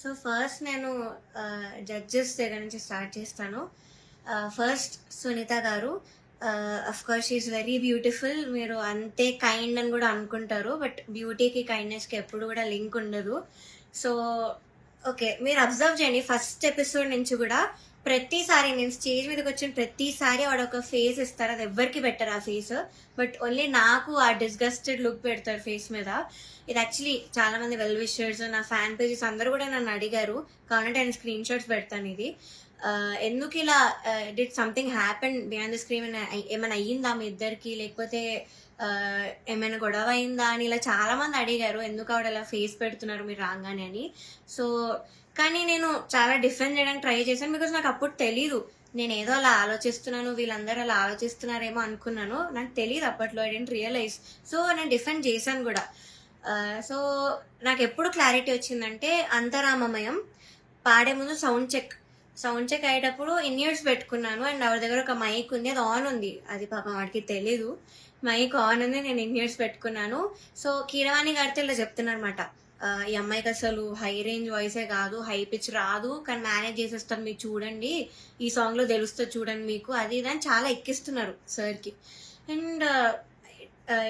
So first నేను judges దగ్గర నుంచి స్టార్ట్ చేస్తాను. ఫస్ట్ సునీత గారు of course is very beautiful మీరు అంతే కైండ్ అని కూడా అనుకుంటారు బట్ బ్యూటీకి కైండ్నెస్కి ఎప్పుడు కూడా లింక్ ఉండదు. సో ఓకే మీరు అబ్జర్వ్ చేయండి. ఫస్ట్ ఎపిసోడ్ నుంచి కూడా ప్రతిసారి నేను స్టేజ్ మీదకి వచ్చిన ప్రతిసారి వాడు ఒక ఫేస్ ఇస్తారు. అది ఎవ్వరికి పెట్టరు ఆ ఫేస్ బట్ ఓన్లీ నాకు ఆ డిస్గస్టెడ్ లుక్ పెడతారు ఫేస్ మీద. ఇది యాక్చువల్లీ చాలా మంది వెల్ విషర్స్ నా ఫ్యాన్ పేజెస్ అందరూ కూడా నన్ను అడిగారు. కావాలంటే నేను స్క్రీన్ షాట్స్ పెడతాను ఇది. ఎందుకు ఇలా did something happen beyond the screen ఏమైనా అయ్యిందా మీ ఇద్దరికి? లేకపోతే ఏమైనా గొడవ అయిందా అని ఇలా చాలా మంది అడిగారు. ఎందుకు ఆవిడ ఇలా ఫేస్ పెడుతున్నారు మీరు రాగానే అని. సో కానీ నేను చాలా డిఫెండ్ చేయడానికి ట్రై చేశాను బికాజ్ నాకు అప్పుడు తెలీదు. నేను ఏదో అలా ఆలోచిస్తున్నాను వీళ్ళందరూ అలా ఆలోచిస్తున్నారేమో అనుకున్నాను. నాకు తెలియదు అప్పట్లో ఐ డెంట్ రియలైజ్ సో నేను డిఫెండ్ చేశాను కూడా. సో నాకు ఎప్పుడు క్లారిటీ వచ్చిందంటే అంతరామమయం పాడే ముందు సౌండ్ చెక్. సౌండ్ చెక్ అయ్యేటప్పుడు ఇన్ ఇయర్స్ పెట్టుకున్నాను అండ్ ఎవరి దగ్గర ఒక మైక్ ఉంది అది ఆన్ ఉంది. అది పాపం వాడికి తెలీదు. మైక్ ఆన్ ఉంది నేను ఇన్ ఇయర్స్ పెట్టుకున్నాను. సో కీరవాణి గారితో ఇలా చెప్తున్నారనమాట ఈ అమ్మాయికి అసలు హై రేంజ్ వాయిసే కాదు హై పిచ్ రాదు కానీ మేనేజ్ చేసేస్తారు మీరు చూడండి. ఈ సాంగ్లో తెలుస్తుంది చూడండి మీకు. అది ఇది అని చాలా ఎక్కిస్తున్నారు సార్కి and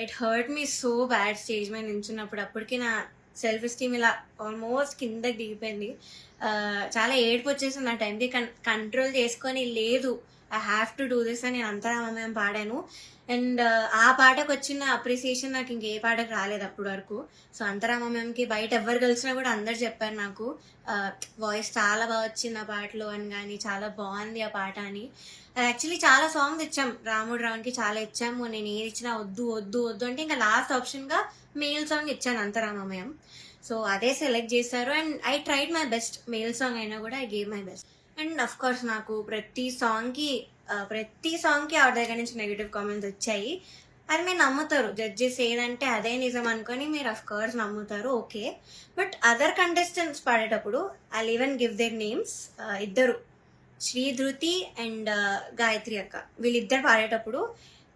it hurt me so bad stage మీద నించున్నప్పుడు అప్పటికి నా సెల్ఫ్ ఎస్టీమ్ ఇలా ఆల్మోస్ట్ కిందకి దిగిపోయింది. చాలా ఏడుపు వచ్చేసింది నా టైంకి కంట్రోల్ చేసుకొని లేదు. I have to do this అని నేను అంతరామయం పాడాను. అండ్ uh, ఆ పాటకు వచ్చిన అప్రిసియేషన్ నాకు ఇంకే పాటకు రాలేదు అప్పుడు వరకు. సో అంతరామయంకి బయట ఎవరు కలిసినా కూడా అందరు చెప్పారు నాకు uh, వాయిస్ చాలా బాగా వచ్చింది ఆ పాటలో అని కానీ చాలా బాగుంది ఆ పాట అని. యాక్చువల్లీ చాలా సాంగ్స్ ఇచ్చాం రాముడు రావుకి చాలా ఇచ్చాము నేను ఏది ఇచ్చినా వద్దు వద్దు వద్దు అంటే ఇంకా లాస్ట్ ఆప్షన్గా మేల్ సాంగ్ ఇచ్చాను అంతరామమయం సో అదే సెలెక్ట్ చేశారు. And I tried my best male song అయినా కూడా I gave my best and of course నాకు ప్రతి సాంగ్కి ప్రతి సాంగ్కి ఆవిడ దగ్గర నుంచి నెగిటివ్ కామెంట్స్ వచ్చాయి. అది మీరు నమ్ముతారు. జడ్జెస్ ఏదంటే అదే నిజం అనుకొని మీరు అఫ్ కోర్స్ నమ్ముతారు. ఓకే బట్ అదర్ కంటెస్టెంట్స్ పాడేటప్పుడు I even give their names ఇద్దరు. శ్రీ ధృతి అండ్ గాయత్రి అక్క. వీళ్ళిద్దరు పాడేటప్పుడు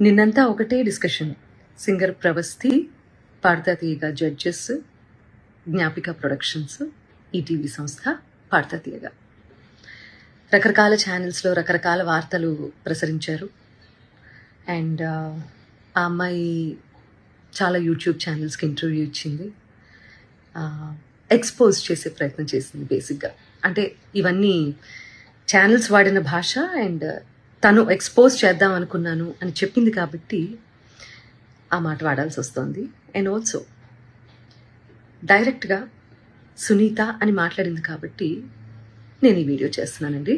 నిన్నంతా ఒకటే డిస్కషన్ సింగర్ ప్రవస్థి పాడతా జడ్జెస్ జ్ఞాపిక ప్రొడక్షన్స్ ఈటీవీ సంస్థ పాడతా రకరకాల ఛానల్స్లో రకరకాల వార్తలు ప్రసరించారు. అండ్ uh, ఆ అమ్మాయి చాలా యూట్యూబ్ ఛానల్స్కి ఇంటర్వ్యూ ఇచ్చింది. ఎక్స్పోజ్ చేసే ప్రయత్నం చేసింది బేసిక్గా అంటే ఇవన్నీ ఛానల్స్ వాడిన భాష అండ్ తను ఎక్స్పోజ్ చేద్దాం అనుకున్నాను అని చెప్పింది కాబట్టి ఆ మాట వాడాల్సి వస్తుంది. అండ్ ఆల్సో డైరెక్ట్గా సునీత అని మాట్లాడింది కాబట్టి నేను ఈ వీడియో చేస్తున్నానండి.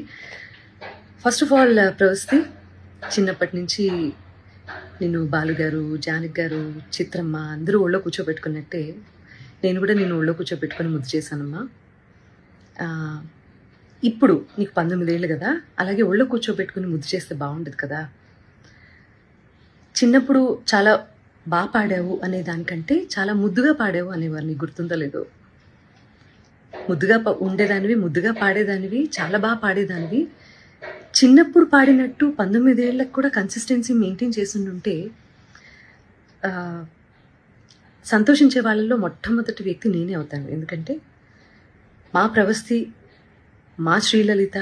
ఫస్ట్ ఆఫ్ ఆల్ ప్రవస్తి చిన్నప్పటి నుంచి నేను బాలుగారు జానక్ గారు చిత్రమ్మ అందరూ ఒళ్ళో కూర్చోబెట్టుకున్నట్టే నేను కూడా నేను ఒళ్ళో కూర్చోబెట్టుకొని ముద్దు చేశానమ్మా. Uh, ఇప్పుడు నీకు పంతొమ్మిదేళ్ళు కదా అలాగే ఒళ్ళో కూర్చోబెట్టుకుని ముద్దు చేస్తే బాగుండదు కదా. చిన్నప్పుడు చాలా బాగా పాడావు అనే దానికంటే చాలా ముద్దుగా పాడావు అనేవారు నీకు గుర్తుందో లేదో ముద్దుగా ఉండేదానివి ముద్దుగా పాడేదానివి చాలా బాగా పాడేదానివి. చిన్నప్పుడు పాడినట్టు పంతొమ్మిదేళ్ళకి కూడా కన్సిస్టెన్సీ మెయింటైన్ చేస్తుంటే సంతోషించే వాళ్ళల్లో మొట్టమొదటి వ్యక్తి నేనే అవుతాను. ఎందుకంటే మా ప్రవస్తి మా శ్రీలలిత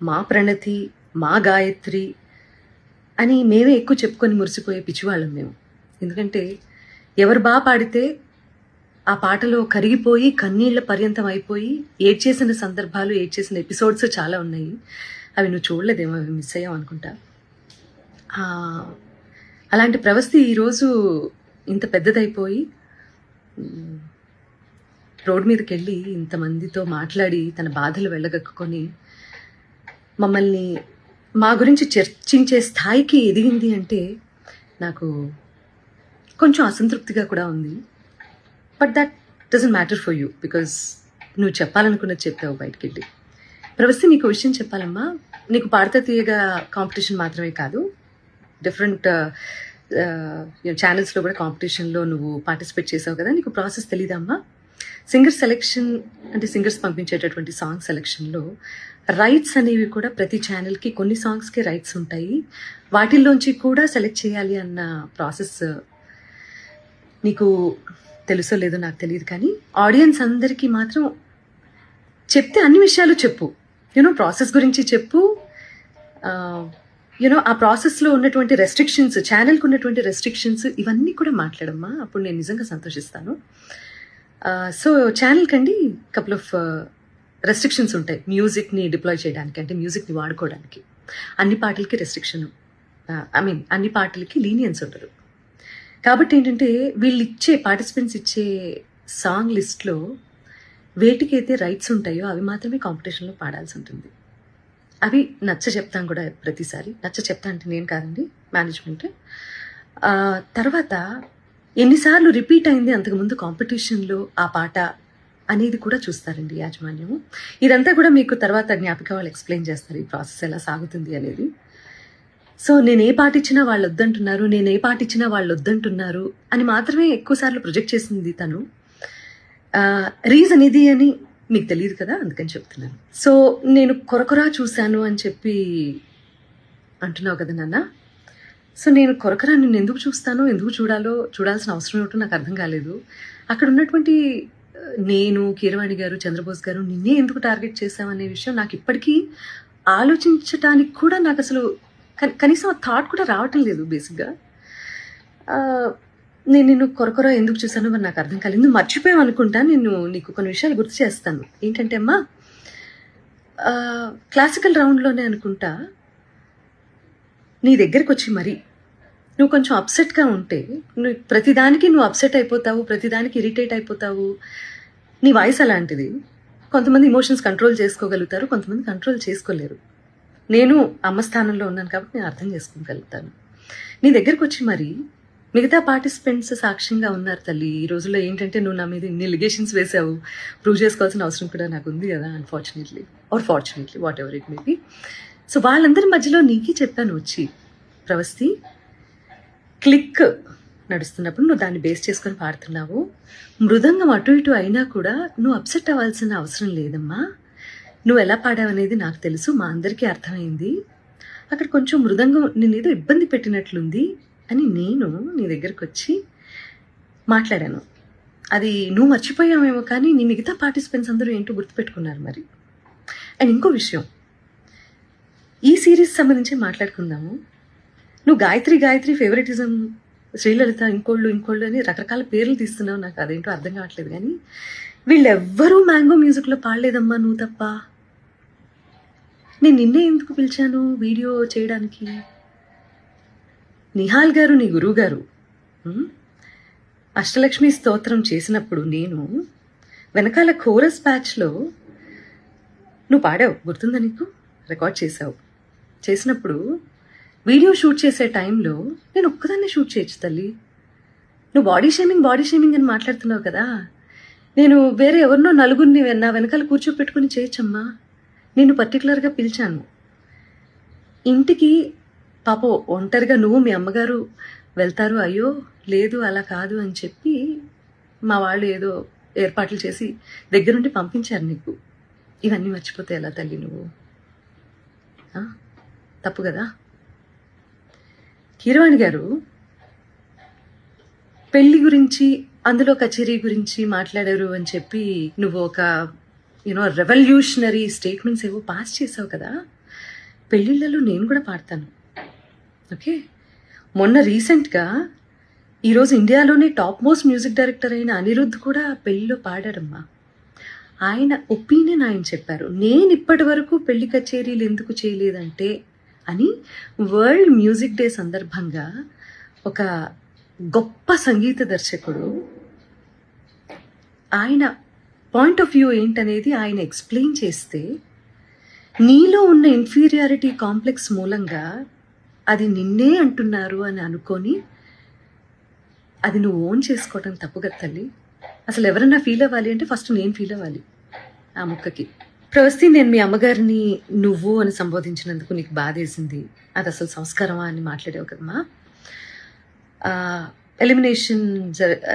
మా ప్రణతి మా గాయత్రి అని మేమే ఎక్కువ చెప్పుకొని మురిసిపోయే పిచ్చివాళ్ళం మేము. ఎందుకంటే ఎవరు బాగా పాడితే ఆ పాటలో కరిగిపోయి కన్నీళ్ళ పర్యంతం అయిపోయి ఏడ్చేసిన సందర్భాలు ఏడ్చేసిన ఎపిసోడ్స్ చాలా ఉన్నాయి. అవి నువ్వు చూడలేదేమో అవి మిస్ అయ్యావు అనుకుంటా. అలాంటి ప్రవస్తి ఈరోజు ఇంత పెద్దదైపోయి రోడ్ మీదకి వెళ్ళి ఇంతమందితో మాట్లాడి తన బాధలు వెళ్ళగక్కుకొని మమ్మల్ని మా గురించి చర్చించే స్థాయికి ఎదిగింది అంటే నాకు కొంచెం అసంతృప్తిగా కూడా ఉంది. But that doesn't matter for you because నువ్వు చెప్పాలనుకున్నది చెప్పావు బయటికి వెళ్ళి ప్రవస్తి నీకు విషయం చెప్పాలమ్మా. నీకు పాడత తీయగా కాంపిటీషన్ మాత్రమే కాదు. డిఫరెంట్ ఛానల్స్లో uh, uh, కూడా కాంపిటీషన్లో నువ్వు పార్టిసిపేట్ చేసావు కదా. నీకు ప్రాసెస్ తెలీదమ్మా సింగర్ సెలెక్షన్ అంటే సింగర్స్ పంపించేటటువంటి సాంగ్ సెలెక్షన్లో రైట్స్ అనేవి కూడా ప్రతి ఛానల్కి కొన్ని సాంగ్స్కి రైట్స్ ఉంటాయి. వాటిల్లోంచి కూడా సెలెక్ట్ చేయాలి అన్న ప్రాసెస్ నీకు తెలుసో లేదో నాకు తెలియదు కానీ ఆడియన్స్ అందరికీ మాత్రం చెప్తే అన్ని విషయాలు చెప్పు. యూనో ప్రాసెస్ గురించి చెప్పు. యూనో ఆ ప్రాసెస్లో ఉన్నటువంటి రెస్ట్రిక్షన్స్ ఛానల్కి ఉన్నటువంటి రెస్ట్రిక్షన్స్ ఇవన్నీ కూడా మాట్లాడమ్మా. అప్పుడు నేను నిజంగా సంతోషిస్తాను. సో ఛానల్కి అండి కపుల్ ఆఫ్ రెస్ట్రిక్షన్స్ ఉంటాయి. మ్యూజిక్ని డిప్లాయ్ చేయడానికి అంటే మ్యూజిక్ని వాడుకోవడానికి. అన్ని పాటలకి రెస్ట్రిక్షన్ ఐ మీన్ అన్ని పాటలకి లీనియన్స్ ఉండదు. కాబట్టి ఏంటంటే వీళ్ళు ఇచ్చే పార్టిసిపెంట్స్ ఇచ్చే సాంగ్ లిస్ట్లో వేటికైతే రైట్స్ ఉంటాయో అవి మాత్రమే కాంపిటీషన్లో పాడాల్సి ఉంటుంది. అవి నచ్చ చెప్తాను కూడా ప్రతిసారి. నచ్చ చెప్తా అంటే నేను కాదండి మేనేజ్మెంట్ తర్వాత ఎన్నిసార్లు రిపీట్ అయింది అంతకుముందు కాంపిటీషన్లో ఆ పాట అనేది కూడా చూస్తారండి యాజమాన్యం ఇదంతా కూడా మీకు తర్వాత జ్ఞాపిక వాళ్ళు ఎక్స్ప్లెయిన్ చేస్తారు ఈ ప్రాసెస్ ఎలా సాగుతుంది అనేది. సో నేను ఏ పాట ఇచ్చినా వాళ్ళు వద్దంటున్నారు నేను ఏ పాట ఇచ్చినా వాళ్ళు వద్దంటున్నారు అని మాత్రమే ఎక్కువసార్లు ప్రొజెక్ట్ చేసింది తను. రీజన్ ఇది అని మీకు తెలియదు కదా అందుకని చెప్తున్నాను. సో నేను కొరకొరా చూశాను అని చెప్పి అంటున్నావు కదా నాన్న? సో నేను కొరకరా నిన్ను ఎందుకు చూస్తానో ఎందుకు చూడాలో చూడాల్సిన అవసరం ఏమిటో నాకు అర్థం కాలేదు. అక్కడ ఉన్నటువంటి నేను కీరవాణి గారు చంద్రబోస్ గారు నిన్నే ఎందుకు టార్గెట్ చేశామనే విషయం నాకు ఇప్పటికీ ఆలోచించటానికి కూడా నాకు అసలు కనీసం ఆ థాట్ కూడా రావటం లేదు బేసిక్గా. నేను నిన్ను కొరకొర ఎందుకు చూసానో మరి నాకు అర్థం కాలేదు. మర్చిపోయాం మర్చిపోయావు అనుకుంటా నేను నీకు కొన్ని విషయాలు గుర్తు చేస్తాను. ఏంటంటే అమ్మా క్లాసికల్ రౌండ్లోనే అనుకుంటా నీ దగ్గరికి వచ్చి మరి. నువ్వు కొంచెం అప్సెట్గా ఉంటే నువ్వు ప్రతిదానికి నువ్వు అప్సెట్ అయిపోతావు ప్రతిదానికి ఇరిటేట్ అయిపోతావు. నీ వాయిస్ అలాంటిది. కొంతమంది ఇమోషన్స్ కంట్రోల్ చేసుకోగలుగుతారు కొంతమంది కంట్రోల్ చేసుకోలేరు. నేను అమ్మ స్థానంలో ఉన్నాను కాబట్టి నేను అర్థం చేసుకోగలుగుతాను. నీ దగ్గరకు వచ్చి మరి మిగతా పార్టిసిపెంట్స్ సాక్ష్యంగా ఉన్నారు తల్లి. ఈ రోజుల్లో ఏంటంటే నువ్వు నా మీద ఇన్ని లిగేషన్స్ వేసావు ప్రూవ్ చేసుకోవాల్సిన అవసరం కూడా నాకు ఉంది కదా unfortunately or fortunately whatever it may be so వాళ్ళందరి మధ్యలో నీకే చెప్పాను వచ్చి ప్రవస్తి క్లిక్ నడుస్తున్నప్పుడు నువ్వు దాన్ని బేస్ చేసుకొని పాడుతున్నావు. మృదంగం అటు ఇటు అయినా కూడా నువ్వు అప్సెట్ అవ్వాల్సిన అవసరం లేదమ్మా. నువ్వు ఎలా పాడావనేది నాకు తెలుసు మా అందరికీ అర్థమైంది. అక్కడ కొంచెం మృదంగం నేనేదో ఇబ్బంది పెట్టినట్లుంది అని నేను నీ దగ్గరకు వచ్చి మాట్లాడాను. అది నువ్వు మర్చిపోయావేమో కానీ నీ మిగతా పార్టిసిపెంట్స్ అందరూ ఏంటో గుర్తుపెట్టుకున్నారు మరి. అండ్ ఇంకో విషయం ఈ సిరీస్ సంబంధించి మాట్లాడుకుందాము. నువ్వు గాయత్రి గాయత్రి ఫేవరెటిజం శ్రీలలిత ఇంకోళ్ళు ఇంకోళ్ళు అని రకరకాల పేర్లు తీస్తున్నావు. నాకు అదేంటో అర్థం కావట్లేదు కానీ వీళ్ళెవ్వరూ మ్యాంగో మ్యూజిక్లో పాడలేదమ్మా నువ్వు తప్ప. నేను నిన్నే ఎందుకు పిలిచాను వీడియో చేయడానికి? నిహాల్ గారు నీ గురువు గారు అష్టలక్ష్మి స్తోత్రం చేసినప్పుడు నేను వెనకాల కోరస్ బ్యాచ్లో నువ్వు పాడావు. గుర్తుందా నీకు? రికార్డ్ చేసావు చేసినప్పుడు వీడియో షూట్ చేసే టైంలో నేను ఒక్కదాన్నే షూట్ చేయొచ్చు తల్లి. నువ్వు బాడీ షేమింగ్ బాడీ షేమింగ్ అని మాట్లాడుతున్నావు కదా. నేను వేరే ఎవరినో నలుగురిని నా వెనకాల కూర్చోపెట్టుకుని చేయొచ్చమ్మా. నేను పర్టికులర్గా పిలిచాను. ఇంటికి పాప ఒంటరిగా నువ్వు మీ అమ్మగారు వెళ్తారు అయ్యో లేదు అలా కాదు అని చెప్పి మా వాళ్ళు ఏదో ఏర్పాట్లు చేసి దగ్గరుండి పంపించారు నీకు. ఇవన్నీ మర్చిపోతే ఎలా తల్లి నువ్వు? ఆ? తప్పు కదా? కీరవాణి గారు పెళ్ళి గురించి అందులో కచేరీ గురించి మాట్లాడారు అని చెప్పి నువ్వు ఒక యూనో రెవల్యూషనరీ స్టేట్మెంట్స్ ఏవో పాస్ చేసావు కదా? పెళ్ళిళ్ళలో నేను కూడా పాడతాను. ఓకే? మొన్న రీసెంట్గా ఈరోజు ఇండియాలోనే టాప్ మోస్ట్ మ్యూజిక్ డైరెక్టర్ అయిన అనిరుద్ధ్ కూడా పెళ్ళిలో పాడాడమ్మా ఆయన ఒపీనియన్ ఆయన చెప్పారు. నేను ఇప్పటి వరకు పెళ్ళి కచేరీలు ఎందుకు చేయలేదంటే అని వరల్డ్ మ్యూజిక్ డే సందర్భంగా ఒక గొప్ప సంగీత దర్శకుడు ఆయన పాయింట్ ఆఫ్ వ్యూ ఏంటనేది ఆయన ఎక్స్ప్లెయిన్ చేస్తే నీలో ఉన్న ఇన్ఫీరియారిటీ కాంప్లెక్స్ మూలంగా అది నిన్నే అంటున్నారు అని అనుకొని అది నువ్వు ఓన్ చేసుకోవటం తప్పు కదా తల్లి. అసలు ఎవరన్నా ఫీల్ అవ్వాలి అంటే ఫస్ట్ నేను ఫీల్ అవ్వాలి ఆ ముక్కకి. ప్రవస్తి నేను మీ అమ్మగారిని నువ్వు అని సంబోధించినందుకు నీకు బాధేసింది. అది అసలు సంస్కారమా అని మాట్లాడావు కదమ్మా. ఎలిమినేషన్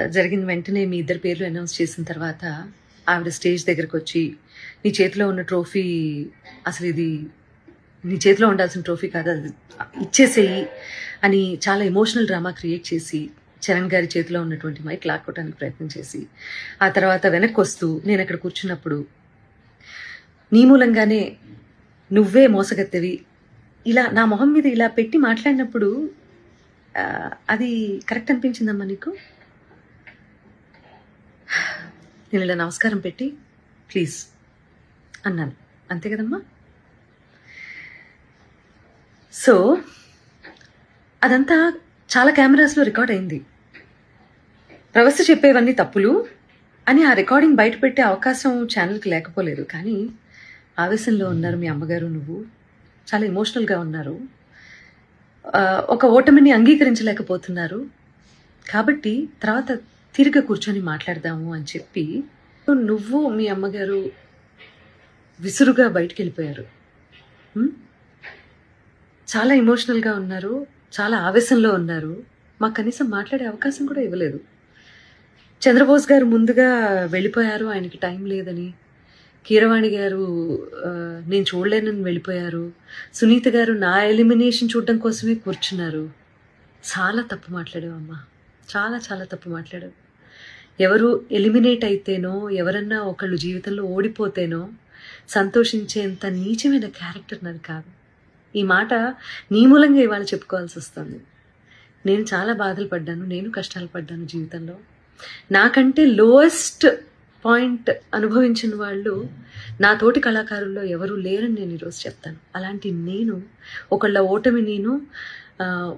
జరిగిన వెంటనే మీ ఇద్దరు పేర్లు అనౌన్స్ చేసిన తర్వాత ఆవిడ స్టేజ్ దగ్గరకు వచ్చి నీ చేతిలో ఉన్న ట్రోఫీ అసలు ఇది నీ చేతిలో ఉండాల్సిన ట్రోఫీ కాదు అది ఇచ్చేసేయి అని చాలా ఎమోషనల్ డ్రామా క్రియేట్ చేసి చరణ్ గారి చేతిలో ఉన్నటువంటి మైక్ లాక్కోవడానికి ప్రయత్నం చేసి ఆ తర్వాత వెనక్కి వస్తూ నేను అక్కడ కూర్చున్నప్పుడు నీ మూలంగానే నువ్వే మోసగత్తెవి. ఇలా నా మొహం మీద ఇలా పెట్టి మాట్లాడినప్పుడు అది కరెక్ట్ అనిపించిందమ్మా నీకు? నేను ఇలా నమస్కారం పెట్టి ప్లీజ్ అన్నాను. అంతే కదమ్మా? సో అదంతా చాలా కెమెరాస్లో రికార్డ్ అయింది. ప్రవస్థ చెప్పేవన్నీ తప్పులు అని ఆ రికార్డింగ్ బయట పెట్టే అవకాశం ఛానల్కి లేకపోలేదు. కానీ ఆవేశంలో ఉన్నారు మీ అమ్మగారు నువ్వు. చాలా ఎమోషనల్గా ఉన్నారు. ఒక ఓటమిని అంగీకరించలేకపోతున్నారు. కాబట్టి తర్వాత తిరిగి కూర్చొని మాట్లాడదాము అని చెప్పి నువ్వు మీ అమ్మగారు విసురుగా బయటికి వెళ్ళిపోయారు చాలా ఎమోషనల్గా ఉన్నారు. చాలా ఆవేశంలో ఉన్నారు. మాకు కనీసం మాట్లాడే అవకాశం కూడా ఇవ్వలేదు. చంద్రబోస్ గారు ముందుగా వెళ్ళిపోయారు. ఆయనకి టైం లేదని కీరవాణి గారు నేను చూడలేనని వెళ్ళిపోయారు. సునీత గారు నా ఎలిమినేషన్ చూడడం కోసమే కూర్చున్నారు. చాలా తప్పు మాట్లాడావమ్మా. చాలా చాలా తప్పు మాట్లాడావు. ఎవరు ఎలిమినేట్ అయితేనో ఎవరన్నా ఒకళ్ళు జీవితంలో ఓడిపోతేనో సంతోషించేంత నీచమైన క్యారెక్టర్ నాది కాదు. ఈ మాట నీ మూలంగా ఇవాళ చెప్పుకోవాల్సి వస్తుంది. నేను చాలా బాధలు పడ్డాను నేను కష్టాలు పడ్డాను జీవితంలో. నాకంటే లోయెస్ట్ పాయింట్ అనుభవించిన వాళ్ళు నా తోటి కళాకారుల్లో ఎవరూ లేరని నేను ఈరోజు చెప్తాను. అలాంటి నేను ఒకళ్ళ ఓటమి నేను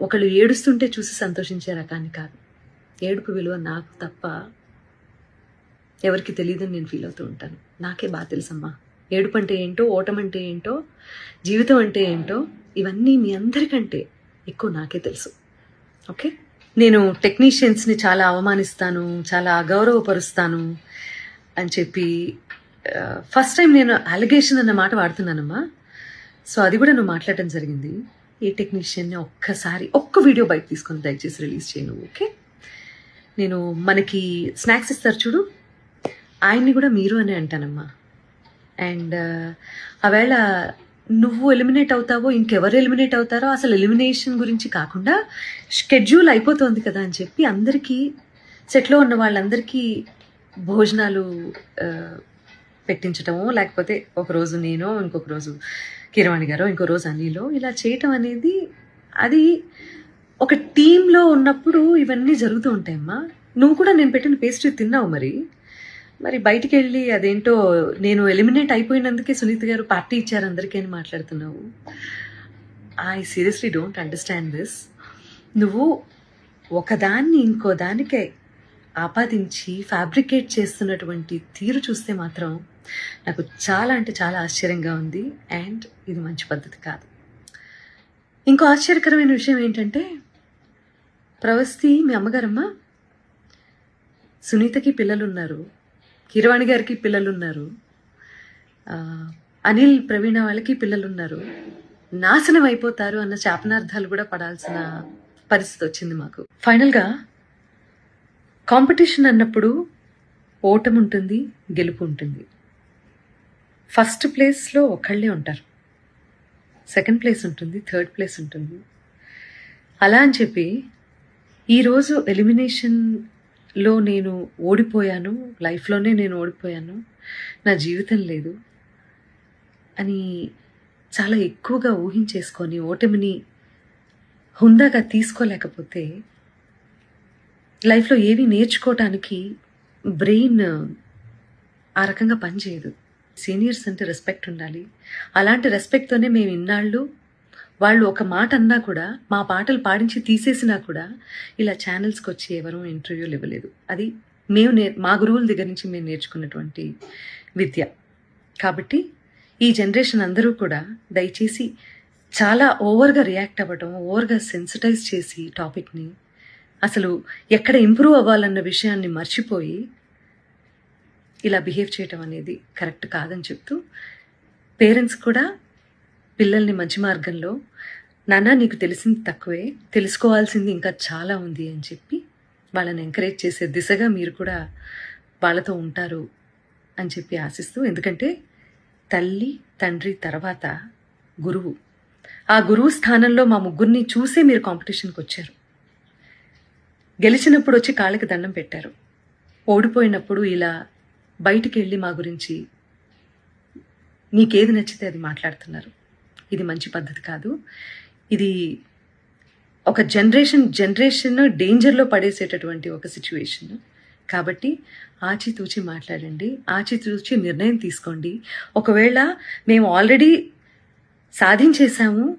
ఒకళ్ళు ఏడుస్తుంటే చూసి సంతోషించే రకాన్ని కాదు. ఏడుపు విలువ నాకు తప్ప ఎవరికి తెలియదని నేను ఫీల్ అవుతూ ఉంటాను. నాకే బాగా తెలుసమ్మా. ఏడుపు అంటే ఏంటో ఓటం అంటే ఏంటో జీవితం అంటే ఏంటో ఇవన్నీ మీ అందరికంటే ఎక్కువ నాకే తెలుసు. ఓకే? నేను టెక్నీషియన్స్ని చాలా అవమానిస్తాను చాలా అగౌరవపరుస్తాను అని చెప్పి ఫస్ట్ టైం నేను అలిగేషన్ అన్న మాట వాడుతున్నానమ్మా. సో అది కూడా నువ్వు మాట్లాడటం జరిగింది. ఏ టెక్నీషియన్ని ఒక్కసారి ఒక్క వీడియో బయట తీసుకొని దయచేసి రిలీజ్ చేయను ఓకే నేను మనకి స్నాక్స్ ఇస్తారు చూడు. ఆయన్ని కూడా మీరు అనే అంటానమ్మా. అండ్ ఆవేళ నువ్వు ఎలిమినేట్ అవుతావో ఇంకెవరు ఎలిమినేట్ అవుతారో అసలు ఎలిమినేషన్ గురించి కాకుండా షెడ్యూల్ అయిపోతుంది కదా అని చెప్పి అందరికీ సెట్లో ఉన్న వాళ్ళందరికీ భోజనాలు పెట్టించటము లేకపోతే ఒక రోజు నేను ఇంకొక రోజు కిరవాణి గారు ఇంకో రోజు అనిలో ఇలా చేయటం అనేది అది ఒక టీంలో ఉన్నప్పుడు ఇవన్నీ జరుగుతూ ఉంటాయమ్మా. నువ్వు కూడా నేను పెట్టిన పేస్ట్రీ తిన్నావు మరి. మరి బయటికి వెళ్ళి అదేంటో నేను ఎలిమినేట్ అయిపోయినందుకే సునీత గారు పార్టీ ఇచ్చారు అందరికీ అని మాట్లాడుతున్నావు. I seriously don't understand this. నువ్వు ఒకదాన్ని ఇంకో దానికే ఆపాదించి ఫ్యాబ్రికేట్ చేస్తున్నటువంటి తీరు చూస్తే మాత్రం నాకు చాలా అంటే చాలా ఆశ్చర్యంగా ఉంది. అండ్ ఇది మంచి పద్ధతి కాదు. ఇంకో ఆశ్చర్యకరమైన విషయం ఏంటంటే ప్రవస్తి మీ అమ్మగారమ్మ సునీతకి పిల్లలు ఉన్నారు కిరవాణి గారికి పిల్లలు ఉన్నారు అనిల్ ప్రవీణ వాళ్ళకి పిల్లలు ఉన్నారు నాశనం అయిపోతారు అన్న శాపనార్థాలు కూడా పడాల్సిన పరిస్థితి వచ్చింది మాకు. ఫైనల్గా కాంపిటీషన్ అన్నప్పుడు ఓటమి ఉంటుంది గెలుపు ఉంటుంది ఫస్ట్ ప్లేస్లో ఒకళ్ళే ఉంటారు. సెకండ్ ప్లేస్ ఉంటుంది థర్డ్ ప్లేస్ ఉంటుంది. అలా అని చెప్పి ఈరోజు ఎలిమినేషన్లో నేను ఓడిపోయాను లైఫ్లోనే నేను ఓడిపోయాను నా జీవితం లేదు అని చాలా ఎక్కువగా ఊహించేసుకొని ఓటమిని హుందాగా తీసుకోలేకపోతే లైఫ్లో ఏవి నేర్చుకోవటానికి బ్రెయిన్ ఆ రకంగా పనిచేయదు. సీనియర్స్ అంటే రెస్పెక్ట్ ఉండాలి. అలాంటి రెస్పెక్ట్తోనే మేము ఇన్నాళ్ళు వాళ్ళు ఒక మాట అన్నా కూడా మా పాటలు పాడించి తీసేసినా కూడా ఇలా ఛానల్స్కి వచ్చి ఎవరూ ఇంటర్వ్యూలు ఇవ్వలేదు. అది మేము నే మా గురువుల దగ్గర నుంచి మేము నేర్చుకున్నటువంటి విద్య. కాబట్టి ఈ జనరేషన్ అందరూ కూడా దయచేసి చాలా ఓవర్గా రియాక్ట్ అవ్వడం ఓవర్గా సెన్సిటైజ్ చేసి టాపిక్ని అసలు ఎక్కడ ఇంప్రూవ్ అవ్వాలన్న విషయాన్ని మర్చిపోయి ఇలా బిహేవ్ చేయటం అనేది కరెక్ట్ కాదని చెప్తూ పేరెంట్స్ కూడా పిల్లల్ని మంచి మార్గంలో నాన్న నీకు తెలిసింది తక్కువే తెలుసుకోవాల్సింది ఇంకా చాలా ఉంది అని చెప్పి వాళ్ళని ఎంకరేజ్ చేసే దిశగా మీరు కూడా వాళ్ళతో ఉంటారు అని చెప్పి ఆశిస్తూ ఎందుకంటే తల్లి తండ్రి తర్వాత గురువు. ఆ గురువు స్థానంలో మా ముగ్గురిని చూసే మీరు కాంపిటీషన్కి వచ్చారు. గెలిచినప్పుడు వచ్చి కాళ్ళకి దండం పెట్టారు. ఓడిపోయినప్పుడు ఇలా బయటికి వెళ్ళి మా గురించి నీకేది నచ్చితే అది మాట్లాడుతున్నారు. ఇది మంచి పద్ధతి కాదు. ఇది ఒక జనరేషన్ జనరేషన్ డేంజర్లో పడేసేటటువంటి ఒక సిచ్యువేషన్. కాబట్టి ఆచితూచి మాట్లాడండి. ఆచితూచి నిర్ణయం తీసుకోండి. ఒకవేళ మేము ఆల్రెడీ సాధించేశాము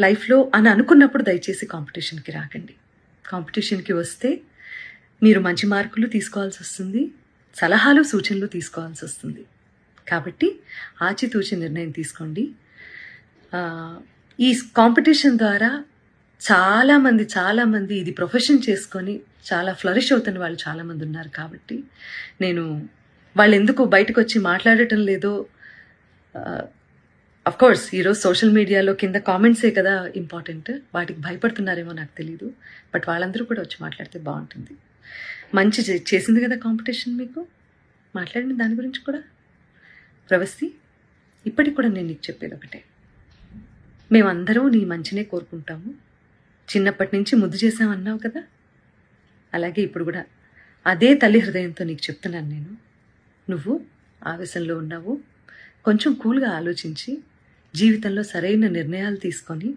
లైఫ్లో అని అనుకున్నప్పుడు దయచేసి కాంపిటీషన్కి రాకండి. కాంపిటీషన్కి వస్తే మీరు మంచి మార్కులు తీసుకోవాల్సి వస్తుంది సలహాలు సూచనలు తీసుకోవాల్సి వస్తుంది కాబట్టి ఆచితూచి నిర్ణయం తీసుకోండి. ఈ కాంపిటీషన్ ద్వారా చాలామంది చాలామంది ఇది ప్రొఫెషన్ చేసుకొని చాలా ఫ్లరిష్ అవుతున్న వాళ్ళు చాలామంది ఉన్నారు కాబట్టి నేను వాళ్ళు ఎందుకు బయటకు వచ్చి మాట్లాడటం లేదో అఫ్ కోర్స్ ఈరోజు సోషల్ మీడియాలో కింద కామెంట్సే కదా ఇంపార్టెంట్ వాటికి భయపడుతున్నారేమో నాకు తెలియదు బట్ వాళ్ళందరూ కూడా వచ్చి మాట్లాడితే బాగుంటుంది. మంచి చేసింది కదా కాంపిటీషన్ మీకు? మాట్లాడండి దాని గురించి కూడా? ప్రవస్తి ఇప్పటికి కూడా నేను నీకు చెప్పేది ఒకటే. మేమందరూ నీ మంచినే కోరుకుంటాము. చిన్నప్పటి నుంచి ముద్దు చేసామన్నావు కదా? అలాగే ఇప్పుడు కూడా అదే తల్లి హృదయంతో నీకు చెప్తున్నాను నేను. నువ్వు ఆవేశంలో ఉన్నావు. కొంచెం కూల్గా ఆలోచించి జీవితంలో సరైన నిర్ణయాలు తీసుకొని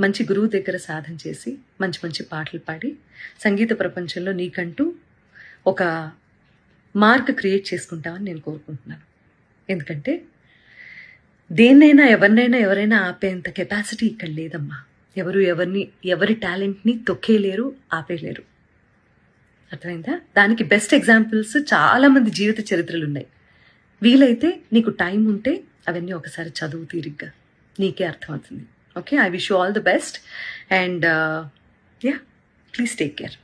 మంచి గురువు దగ్గర సాధన చేసి మంచి మంచి పాటలు పాడి సంగీత ప్రపంచంలో నీకంటూ ఒక మార్క్ క్రియేట్ చేసుకుంటామని నేను కోరుకుంటున్నాను. ఎందుకంటే దేన్నైనా ఎవరినైనా ఎవరైనా ఆపేంత కెపాసిటీ ఇక్కడ లేదమ్మా. ఎవరు ఎవరిని ఎవరి టాలెంట్ని తొక్కేయలేరు ఆపేయలేరు అర్థమైందా? దానికి బెస్ట్ ఎగ్జాంపుల్స్ చాలా మంది జీవిత చరిత్రలు ఉన్నాయి. వీలైతే నీకు టైం ఉంటే అవన్నీ ఒకసారి చదువు తీరిగ్గా. నీకే అర్థమవుతుంది. Okay I wish you all the best and yeah please take care